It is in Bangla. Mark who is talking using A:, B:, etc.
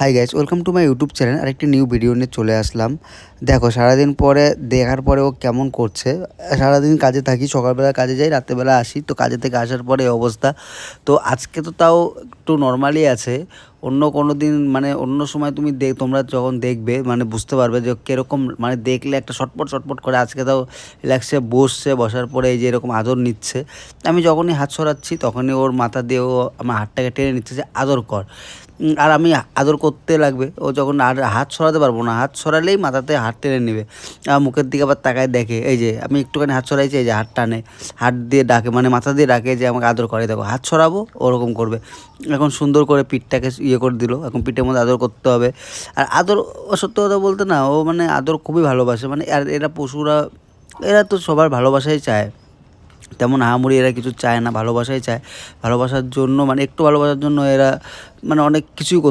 A: Hi guys welcome to my YouTube channel আরেকটি নিউ ভিডিও নিয়ে চলে আসলাম। দেখো, সারাদিন পরে, দেখার পরে ও কেমন করছে? সারাদিন কাজে থাকি, সকালবেলা কাজে যাই, রাত্রেবেলা আসি। তো কাজে থেকে আসার পরে অবস্থা। তো আজকে তো তাও একটু নর্মালি আছে। অন্য কোনো দিন মানে অন্য সময় তুমি দেখ তোমরা যখন দেখবে মানে বুঝতে পারবে যে কীরকম মানে দেখলে একটা শটপট শটপট করে আজকে তাও রিল্যাক্সে বসছে, বসার পরে এই যে এরকম আদর নিচ্ছে। আমি যখনই হাত সরাচ্ছি, তখনই ওর মাথা দিয়ে ও আমার হাতটাকে টেনে নিচ্ছে যে, আদর কর। আর আমি আদর করতে লাগবে। ও যখন আর হাত সরাতে পারব না, হাত সরালেই মাথাতে হাত টেনে নেবে। আর মুখের দিকে আবার তাকায় দেখে, এই যে আমি একটুখানি হাত সরাইছি, এই যে হাত টানে, হাত দিয়ে ডাকে মানে মাথা দিয়ে ডাকে যে আমাকে আদর করে, দেখো, হাত সরাবো, ওরকম করবে। এখন সুন্দর করে পিঠটাকে ইয়ে করে দিল। এখন পিঠের মধ্যে আদর করতে হবে। আর আদর সত্য কথা বলতে না, ও মানে আদর খুবই ভালোবাসে। মানে আর এরা পশুরা, এরা তো সবার ভালোবাসাই চায়। তেমন হামুড়ি এরা কিছু চায় না, ভালোবাসাই চায়। ভালোবাসার জন্য মানে একটু ভালোবাসার জন্য এরা মানে অনেক কিছুই করতে